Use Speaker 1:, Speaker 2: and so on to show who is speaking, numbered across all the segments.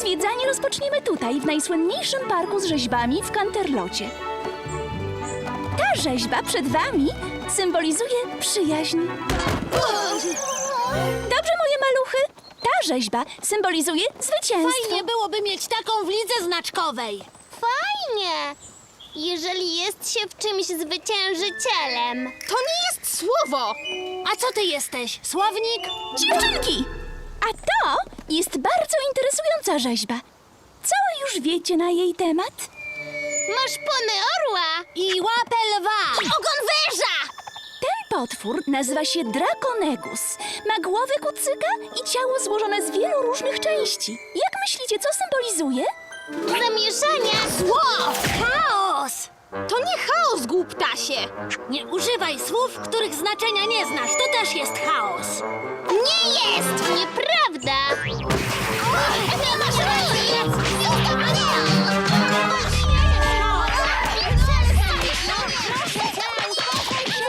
Speaker 1: Zwiedzanie rozpoczniemy tutaj, w najsłynniejszym parku z rzeźbami w Canterlocie. Ta rzeźba przed wami symbolizuje przyjaźń. Dobrze, moje maluchy? Ta rzeźba symbolizuje zwycięstwo.
Speaker 2: Fajnie byłoby mieć taką w lidze znaczkowej.
Speaker 3: Fajnie! Jeżeli jest się w czymś zwyciężycielem.
Speaker 2: To nie jest słowo. A co ty jesteś? Słownik?
Speaker 1: Dziewczynki! A to jest bardzo interesująca rzeźba. Co już wiecie na jej temat?
Speaker 3: Masz pony orła
Speaker 2: I łapę lwa.
Speaker 3: i ogon węża!
Speaker 1: Ten potwór nazywa się Draconegus. Ma głowę kucyka i ciało złożone z wielu różnych części. Jak myślicie, co symbolizuje?
Speaker 3: Zamieszania!
Speaker 2: Zło! Chaos! To nie chaos, głuptasie. Nie używaj słów, których znaczenia nie znasz. To też jest chaos.
Speaker 3: Nie jest! Nieprawda! Nie masz!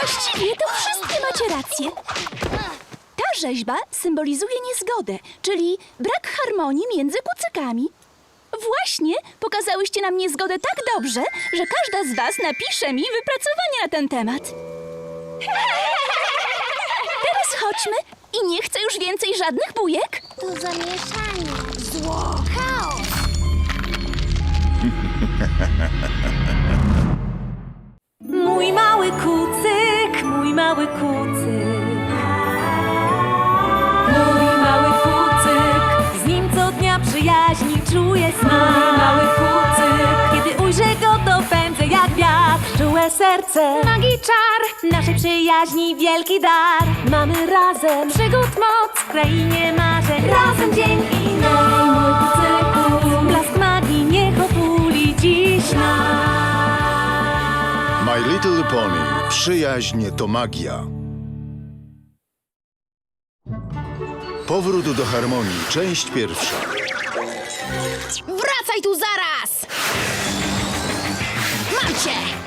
Speaker 1: Właściwie to wszystkie macie rację. Ta rzeźba symbolizuje niezgodę, czyli brak harmonii między kucykami. Właśnie pokazałyście nam niezgodę tak dobrze, że każda z was napisze mi wypracowanie na ten temat. Teraz chodźmy i nie chcę już więcej żadnych bujek.
Speaker 3: To zamieszanie.
Speaker 2: Zło! Chaos!
Speaker 4: Mój mały kucyk, mój mały kucyk. Serce, magii czar, naszej przyjaźni wielki dar. Mamy razem przygód moc w krainie marzeń. Razem dzień i noc. Mój kucyku, blask magii niech otuli dziś nas.
Speaker 5: My Little Pony. Przyjaźń to magia. Powrót do harmonii. Część pierwsza.
Speaker 2: Wracaj tu zaraz! Mam cię!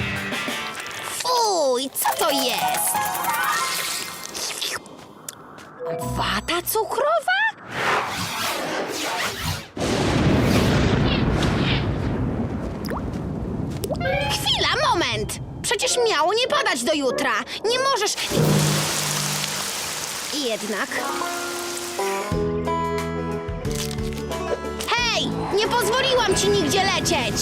Speaker 3: Fuj, co to jest?
Speaker 2: Wata cukrowa? Chwila, moment! Przecież miało nie padać do jutra. Nie możesz. Jednak. Hej! Nie pozwoliłam ci nigdzie lecieć!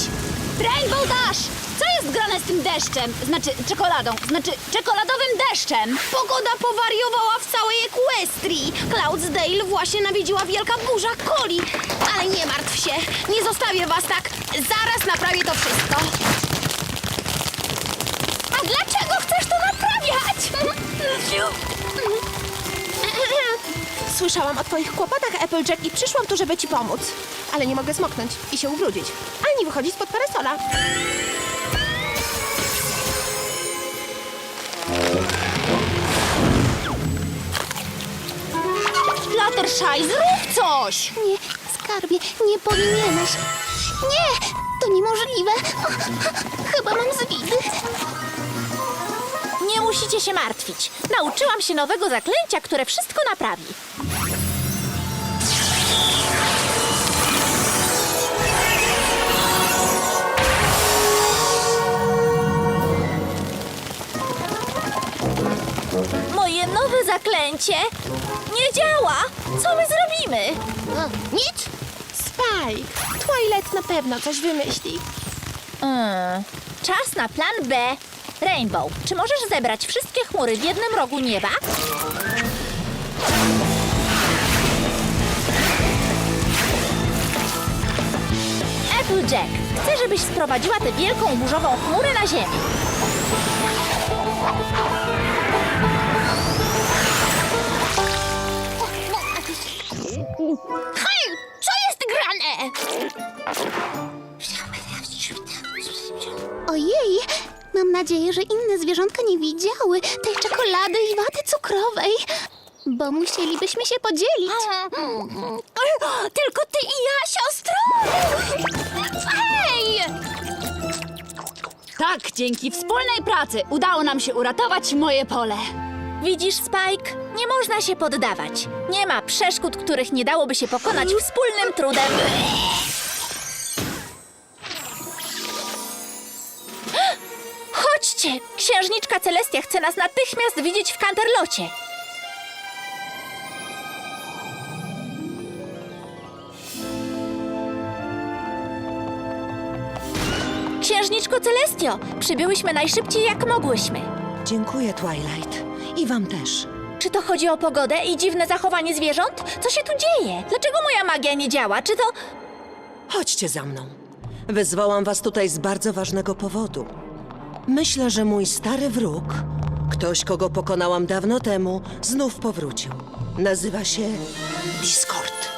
Speaker 2: Rainbow Dash! Jest grane z tym deszczem? Znaczy czekoladą, znaczy czekoladowym deszczem. Pogoda powariowała w całej Equestrii. Cloudsdale właśnie nawiedziła wielka burza coli. Ale nie martw się, nie zostawię was tak. Zaraz naprawię to wszystko. A dlaczego chcesz to naprawiać?
Speaker 6: Słyszałam o twoich kłopotach, Applejack, i przyszłam tu, żeby ci pomóc. Ale nie mogę smoknąć i się ubrudzić, ani wychodzić spod parasola.
Speaker 2: Fluttershy, zrób coś!
Speaker 3: Nie, skarbie, nie powinieneś. Nie, to niemożliwe. Chyba mam zwidy.
Speaker 7: Nie musicie się martwić. Nauczyłam się nowego zaklęcia, które wszystko naprawi. Moje zaklęcie nie działa. Co my zrobimy?
Speaker 3: Nic?
Speaker 6: Spike, Twilight na pewno coś wymyśli.
Speaker 7: Hmm, czas na plan B. Rainbow, czy możesz zebrać wszystkie chmury w jednym rogu nieba? Applejack, chcę, żebyś sprowadziła tę wielką burzową chmurę na ziemię.
Speaker 3: Ojej, mam nadzieję, że inne zwierzątka nie widziały tej czekolady i waty cukrowej. Bo musielibyśmy się podzielić.
Speaker 2: Tylko ty i ja, siostro! Hej! Tak, dzięki wspólnej pracy udało nam się uratować moje pole.
Speaker 7: Widzisz, Spike? Nie można się poddawać. Nie ma przeszkód, których nie dałoby się pokonać wspólnym trudem. Chodźcie! Księżniczka Celestia chce nas natychmiast widzieć w Canterlocie. Księżniczko Celestio, przybyłyśmy najszybciej jak mogłyśmy.
Speaker 8: Dziękuję, Twilight. I wam też.
Speaker 7: Czy to chodzi o pogodę i dziwne zachowanie zwierząt? Co się tu dzieje? Dlaczego moja magia nie działa? Czy to...
Speaker 8: Chodźcie za mną. Wezwałam was tutaj z bardzo ważnego powodu. Myślę, że mój stary wróg, ktoś, kogo pokonałam dawno temu, znów powrócił. Nazywa się Discord.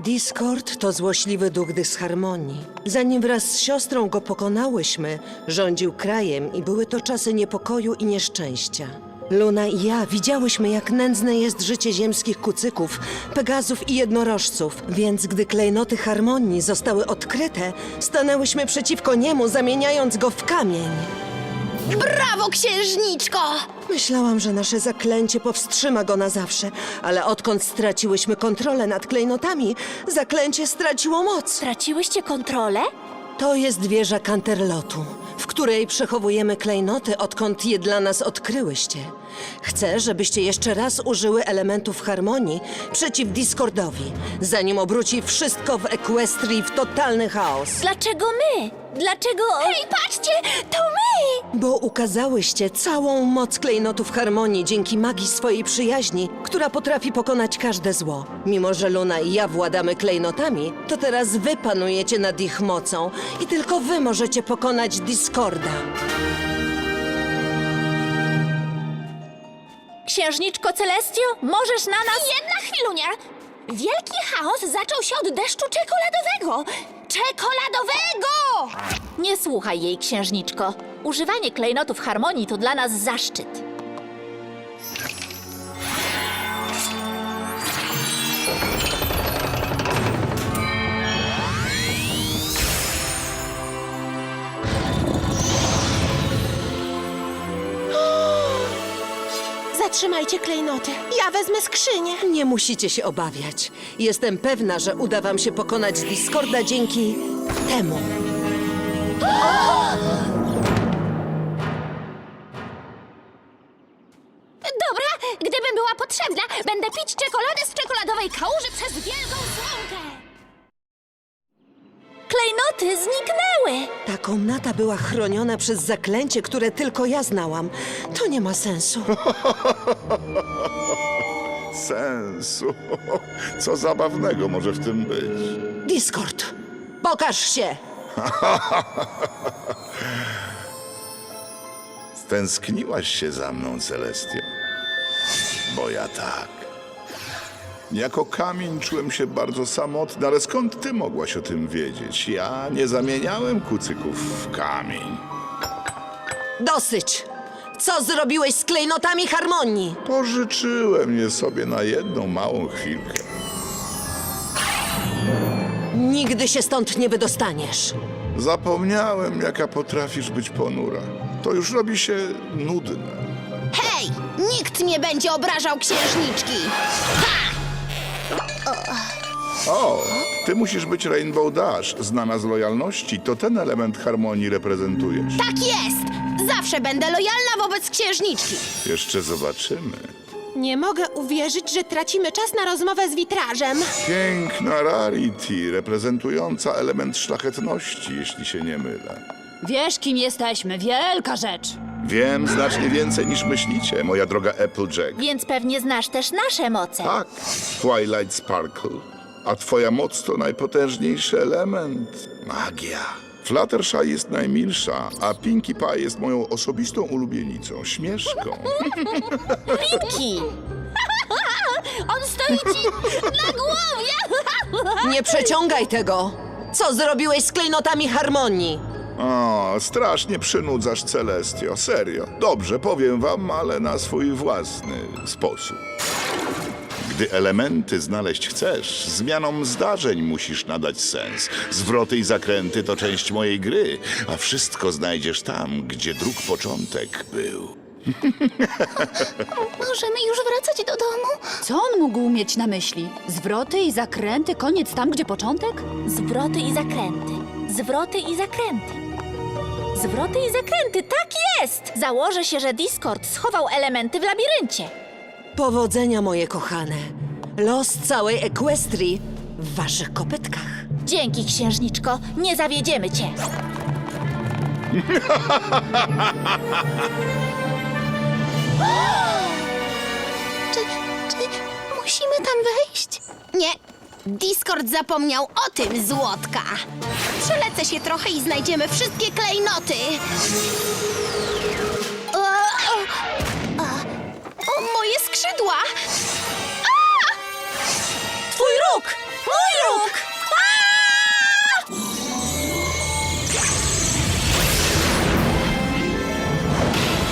Speaker 8: Discord to złośliwy duch dysharmonii. Zanim wraz z siostrą go pokonałyśmy, rządził krajem i były to czasy niepokoju i nieszczęścia. Luna i ja widziałyśmy, jak nędzne jest życie ziemskich kucyków, pegazów i jednorożców, więc gdy klejnoty harmonii zostały odkryte, stanęłyśmy przeciwko niemu, zamieniając go w kamień.
Speaker 2: Brawo, księżniczko!
Speaker 8: Myślałam, że nasze zaklęcie powstrzyma go na zawsze, ale odkąd straciłyśmy kontrolę nad klejnotami, zaklęcie straciło moc.
Speaker 7: Straciłyście kontrolę?
Speaker 8: To jest wieża Canterlotu, w której przechowujemy klejnoty, odkąd je dla nas odkryłyście. Chcę, żebyście jeszcze raz użyły elementów harmonii przeciw Discordowi, zanim obróci wszystko w Equestrii w totalny chaos.
Speaker 7: Dlaczego my? Dlaczego... Hej, patrzcie! To my!
Speaker 8: Bo ukazałyście całą moc klejnotów harmonii dzięki magii swojej przyjaźni, która potrafi pokonać każde zło. Mimo, że Luna i ja władamy klejnotami, to teraz wy panujecie nad ich mocą i tylko wy możecie pokonać Discorda.
Speaker 7: Księżniczko Celestio, możesz na nas...
Speaker 2: Jedna chwilunia! Wielki chaos zaczął się od deszczu czekoladowego! Czekoladowego!
Speaker 7: Nie słuchaj jej, księżniczko. Używanie klejnotów harmonii to dla nas zaszczyt.
Speaker 6: Zatrzymajcie klejnoty. Ja wezmę skrzynię.
Speaker 8: Nie musicie się obawiać. Jestem pewna, że uda wam się pokonać Discorda dzięki temu.
Speaker 2: Dobra, gdybym była potrzebna, będę pić czekoladę z czekoladowej kałuży przez wielką słomkę!
Speaker 7: Klejnoty zniknęły!
Speaker 8: Ta komnata była chroniona przez zaklęcie, które tylko ja znałam. To nie ma sensu.
Speaker 9: Sensu. Co zabawnego może w tym być?
Speaker 8: Discord, pokaż się!
Speaker 9: Stęskniłaś się za mną, Celestio? Bo ja tak. Jako kamień czułem się bardzo samotny, ale skąd ty mogłaś o tym wiedzieć? Ja nie zamieniałem kucyków w kamień.
Speaker 8: Dosyć! Co zrobiłeś z klejnotami harmonii?
Speaker 9: Pożyczyłem je sobie na jedną małą chwilkę.
Speaker 8: Nigdy się stąd nie wydostaniesz.
Speaker 9: Zapomniałem, jaka potrafisz być ponura. To już robi się nudne.
Speaker 2: Hej! Nikt nie będzie obrażał księżniczki!
Speaker 9: O, ty musisz być Rainbow Dash, znana z lojalności. To ten element harmonii reprezentujesz.
Speaker 2: Tak jest! Zawsze będę lojalna wobec księżniczki!
Speaker 9: Jeszcze zobaczymy.
Speaker 6: Nie mogę uwierzyć, że tracimy czas na rozmowę z witrażem.
Speaker 9: Piękna Rarity, reprezentująca element szlachetności, jeśli się nie mylę.
Speaker 2: Wiesz, kim jesteśmy. Wielka rzecz.
Speaker 9: Wiem znacznie więcej niż myślicie, moja droga Applejack.
Speaker 7: Więc pewnie znasz też nasze moce.
Speaker 9: Tak, Twilight Sparkle. A twoja moc to najpotężniejszy element. Magia. Fluttershy jest najmilsza, a Pinkie Pie jest moją osobistą ulubienicą, śmieszką.
Speaker 7: Ki!
Speaker 2: On stoi ci na głowie!
Speaker 8: Nie przeciągaj tego! Co zrobiłeś z klejnotami harmonii?
Speaker 9: O, strasznie przynudzasz Celestio, serio. Dobrze, powiem wam, ale na swój własny sposób. Gdy elementy znaleźć chcesz, zmianom zdarzeń musisz nadać sens. Zwroty i zakręty to część mojej gry, a wszystko znajdziesz tam, gdzie dróg początek był.
Speaker 3: Możemy już wracać do domu?
Speaker 2: Co on mógł mieć na myśli? Zwroty i zakręty, koniec tam, gdzie początek?
Speaker 7: Zwroty i zakręty. Zwroty i zakręty. Zwroty i zakręty, tak jest! Założę się, że Discord schował elementy w labiryncie.
Speaker 8: Powodzenia, moje kochane. Los całej Equestrii w waszych kopytkach.
Speaker 7: Dzięki, księżniczko, nie zawiedziemy cię.
Speaker 3: Czy, czy musimy tam wejść?
Speaker 6: Nie. Discord zapomniał o tym, złotka. Przelecę się trochę i znajdziemy wszystkie klejnoty. O moje skrzydła!
Speaker 1: Twój róg! Mój róg!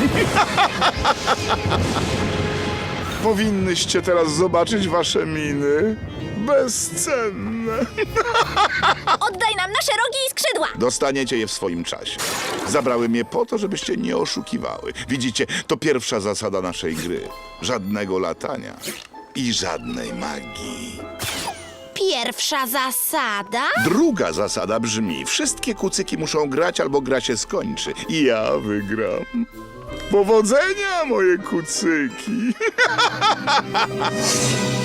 Speaker 9: Powinnyście teraz zobaczyć wasze miny. Bezcenne.
Speaker 7: Oddaj nam nasze rogi i skrzydła!
Speaker 9: Dostaniecie je w swoim czasie. Zabrały mnie po to, żebyście nie oszukiwały. Widzicie, to pierwsza zasada naszej gry. Żadnego latania i żadnej magii.
Speaker 6: Pierwsza zasada?
Speaker 9: Druga zasada brzmi: wszystkie kucyki muszą grać albo gra się skończy. I ja wygram. Powodzenia, moje kucyki!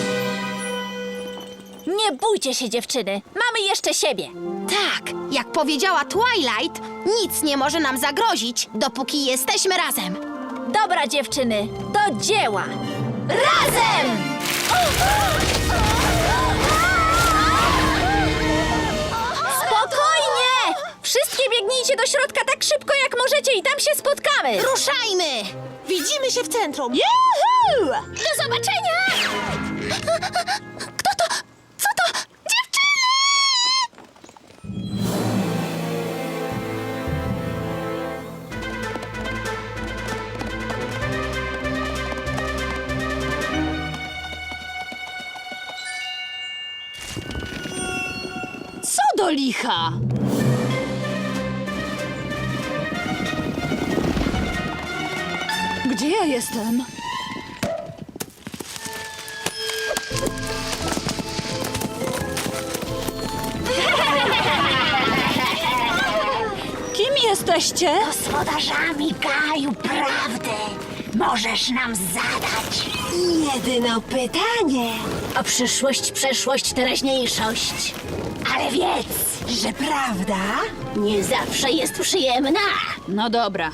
Speaker 7: Nie bójcie się, dziewczyny. Mamy jeszcze siebie.
Speaker 6: Tak, jak powiedziała Twilight, nic nie może nam zagrozić, dopóki jesteśmy razem.
Speaker 7: Dobra, dziewczyny, do dzieła! Razem! Spokojnie! Wszystkie biegnijcie do środka tak szybko, jak możecie i tam się spotkamy!
Speaker 6: Ruszajmy!
Speaker 1: Widzimy się w centrum.
Speaker 7: Juhu! Do zobaczenia!
Speaker 2: Do licha? Gdzie ja jestem? Kim jesteście?
Speaker 7: Gospodarzami Gaju Prawdy możesz nam zadać
Speaker 1: Jedyne pytanie o przyszłość, przeszłość, teraźniejszość. Ale wiedz, że prawda nie zawsze jest przyjemna.
Speaker 2: No dobra,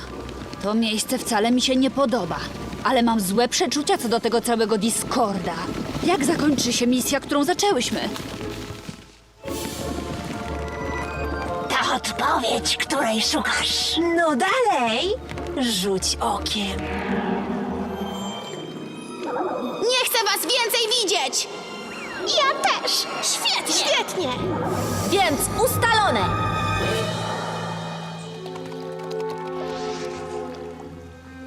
Speaker 2: to miejsce wcale mi się nie podoba. Ale mam złe przeczucia co do tego całego Discorda. Jak zakończy się misja, którą zaczęłyśmy?
Speaker 1: Ta odpowiedź, której szukasz. No dalej, rzuć okiem.
Speaker 6: Chcę was więcej widzieć! Ja też! Świetnie! Świetnie!
Speaker 7: Więc ustalone!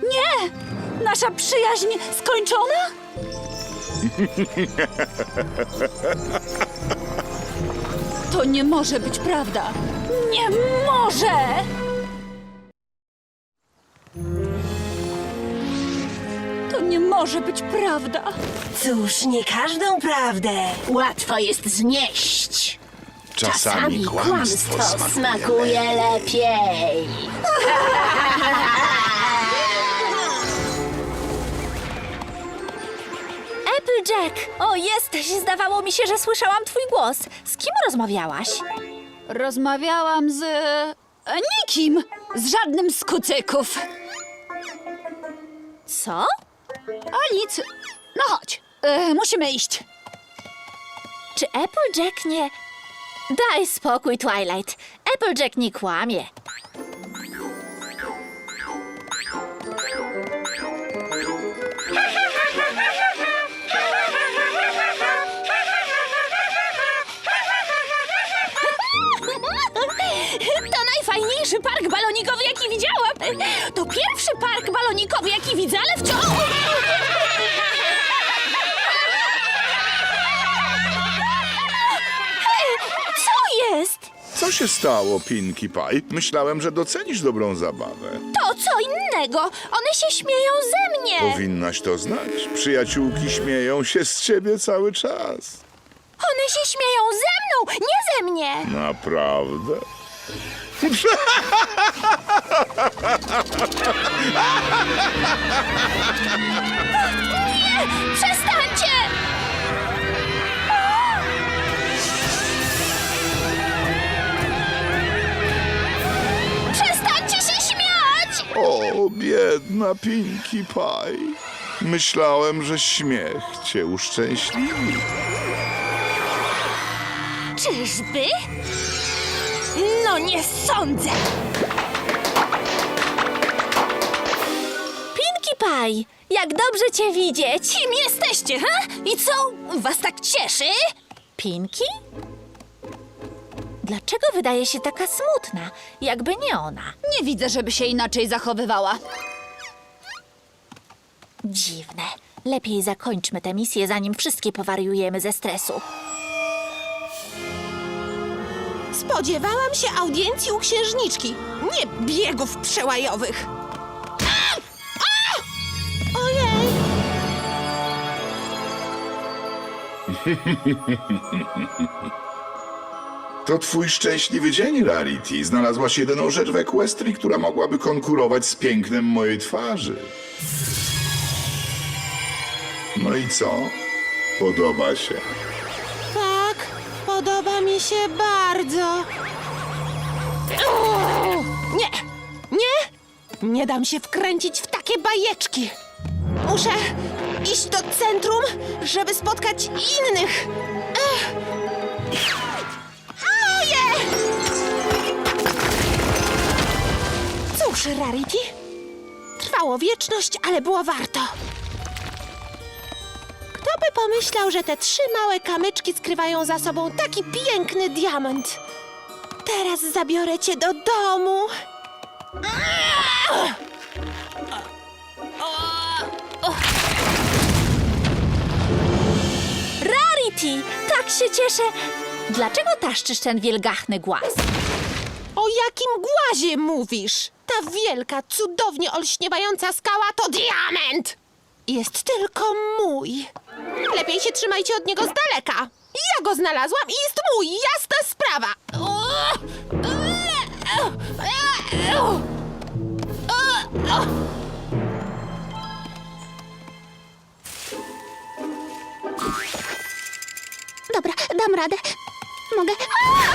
Speaker 1: Nie! Nasza przyjaźń skończona?
Speaker 2: To nie może być prawda.
Speaker 1: Nie może!
Speaker 2: Może być prawda.
Speaker 1: Cóż, nie każdą prawdę łatwo jest znieść.
Speaker 9: Czasami kłamstwo smakuje.
Speaker 1: lepiej.
Speaker 7: Applejack! O, jesteś! Zdawało mi się, że słyszałam twój głos. Z kim rozmawiałaś?
Speaker 2: Rozmawiałam z. e, nikim! Z żadnym z kucyków.
Speaker 7: Co?
Speaker 2: A nic. No chodź, e, musimy iść.
Speaker 7: Czy Applejack nie... Daj spokój, Twilight. Applejack nie kłamie.
Speaker 1: To najfajniejszy park balonikowy, jaki widziałam. To pierwszy park balonikowy, jaki widzę, ale wciąż... Co jest?
Speaker 9: Co Co się stało, Pinkie Pie? Myślałem, że docenisz dobrą zabawę.
Speaker 1: To co innego! One się śmieją ze mnie!
Speaker 9: Powinnaś to znać. Przyjaciółki śmieją się z ciebie cały czas.
Speaker 1: One się śmieją ze mną, nie ze mnie!
Speaker 9: Naprawdę?
Speaker 1: Nie! Przestańcie! Przestańcie się śmiać!
Speaker 9: O, biedna Pinkie Pie. Myślałem, że śmiech cię uszczęśliwi.
Speaker 1: Czyżby? No nie sądzę!
Speaker 7: Pinkie Pie, jak dobrze cię widzieć.
Speaker 1: Kim jesteście, ha? I co? Was tak cieszy?
Speaker 7: Pinki? Dlaczego wydaje się taka smutna, jakby nie ona?
Speaker 2: Nie widzę, żeby się inaczej zachowywała.
Speaker 7: Dziwne. Lepiej zakończmy tę misję, zanim wszystkie powariujemy ze stresu.
Speaker 6: Spodziewałam się audiencji u księżniczki, nie biegów przełajowych. A! A! Ojej!
Speaker 9: To twój szczęśliwy dzień, Rarity. Znalazłaś jedyną rzecz w Equestrii, która mogłaby konkurować z pięknem mojej twarzy. No i co? Podoba się.
Speaker 6: Mi się bardzo. O, Nie, nie, nie dam się wkręcić w takie bajeczki. Muszę iść do centrum, żeby spotkać innych. Ech. Cóż, Rarity, trwało wieczność, ale było warto. By pomyślał, że te trzy małe kamyczki skrywają za sobą taki piękny diamant? Teraz zabiorę cię do domu.
Speaker 7: Rarity, tak się cieszę. Dlaczego taszczysz ten wielgachny głaz?
Speaker 6: O jakim głazie mówisz? Ta wielka, cudownie olśniewająca skała to diament! Jest tylko mój. Lepiej się trzymajcie od niego z daleka. Ja go znalazłam i jest mój, jasna sprawa.
Speaker 3: Dobra, dam radę. Mogę. A!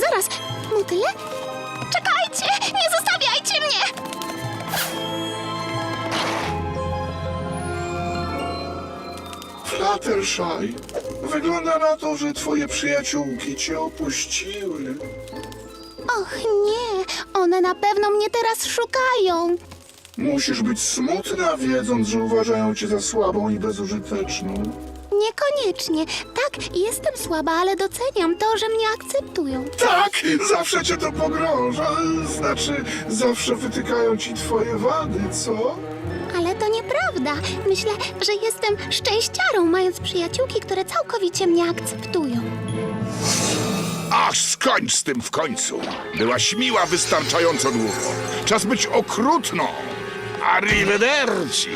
Speaker 3: Zaraz, motyle? Czekajcie! Nie zostawiajcie mnie!
Speaker 9: Fluttershy, wygląda na to, że twoje przyjaciółki cię opuściły.
Speaker 3: Och nie, one na pewno mnie teraz szukają.
Speaker 9: Musisz być smutna, wiedząc, że uważają cię za słabą i bezużyteczną.
Speaker 3: Niekoniecznie. Tak, jestem słaba, ale doceniam to, że mnie akceptują.
Speaker 9: Tak, zawsze cię to pogrąża. Znaczy, zawsze wytykają ci twoje wady, co?
Speaker 3: Ale to nieprawda. Myślę, że jestem szczęściarą, mając przyjaciółki, które całkowicie mnie akceptują.
Speaker 9: Ach, skończ z tym w końcu. Byłaś miła wystarczająco długo. Czas być okrutną. Arrivederci.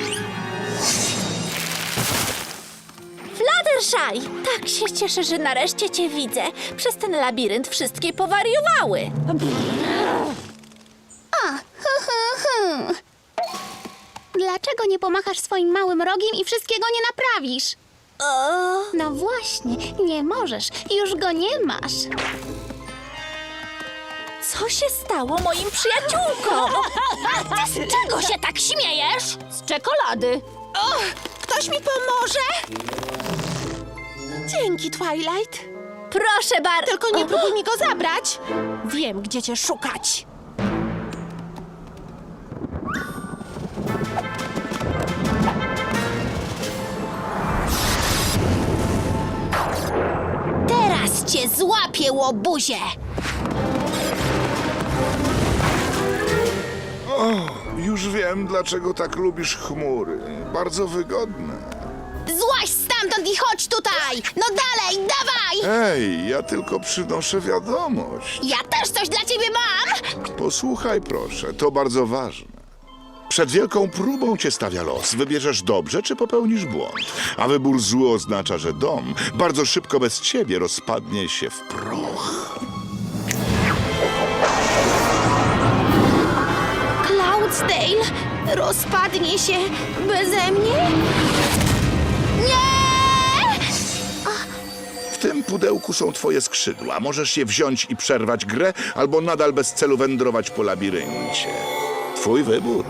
Speaker 7: Fluttershy, tak się cieszę, że nareszcie cię widzę. Przez ten labirynt wszystkie powariowały.
Speaker 3: Hu, hu, hu. Dlaczego nie pomachasz swoim małym rogiem i wszystkiego nie naprawisz? No właśnie, nie możesz. Już go nie masz.
Speaker 7: Co się stało moim przyjaciółkom?
Speaker 2: Z czego się tak śmiejesz? Z czekolady.
Speaker 6: Ktoś mi pomoże? Dzięki, Twilight.
Speaker 7: Proszę bardzo.
Speaker 6: Tylko nie próbuj mi go zabrać. Wiem, gdzie cię szukać.
Speaker 2: Cię złapię, łobuzie!
Speaker 9: Już wiem, dlaczego tak lubisz chmury. Bardzo wygodne.
Speaker 2: Złaś stara!
Speaker 3: stamtąd i chodź tutaj! No dalej, dawaj!
Speaker 9: Ej, ja tylko przynoszę wiadomość.
Speaker 3: Ja też coś dla ciebie mam!
Speaker 9: Posłuchaj proszę, to bardzo ważne. Przed wielką próbą cię stawia los. Wybierzesz dobrze, czy popełnisz błąd. A wybór zły oznacza, że dom bardzo szybko bez ciebie rozpadnie się w proch.
Speaker 3: Cloudsdale rozpadnie się beze mnie? Nie!
Speaker 9: W tym pudełku są twoje skrzydła. Możesz je wziąć i przerwać grę, albo nadal bez celu wędrować po labiryncie. Twój wybór.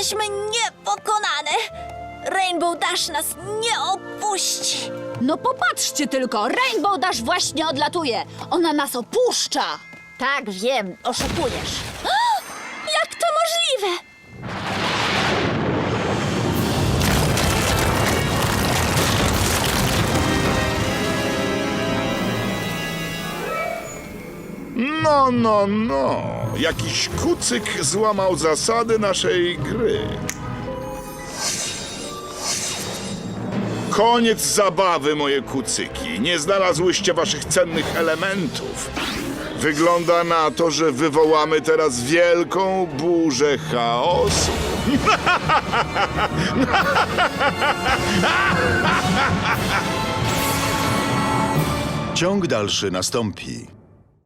Speaker 7: Jesteśmy niepokonane. Rainbow Dash nas nie opuści.
Speaker 2: No popatrzcie tylko, Rainbow Dash właśnie odlatuje. Ona nas opuszcza.
Speaker 7: Tak, wiem, oszukujesz. Jak to możliwe?
Speaker 9: No, no, no. Jakiś kucyk złamał zasady naszej gry. Koniec zabawy, moje kucyki. Nie znalazłyście waszych cennych elementów. Wygląda na to, że wywołamy teraz wielką burzę chaosu.
Speaker 5: Ciąg dalszy nastąpi.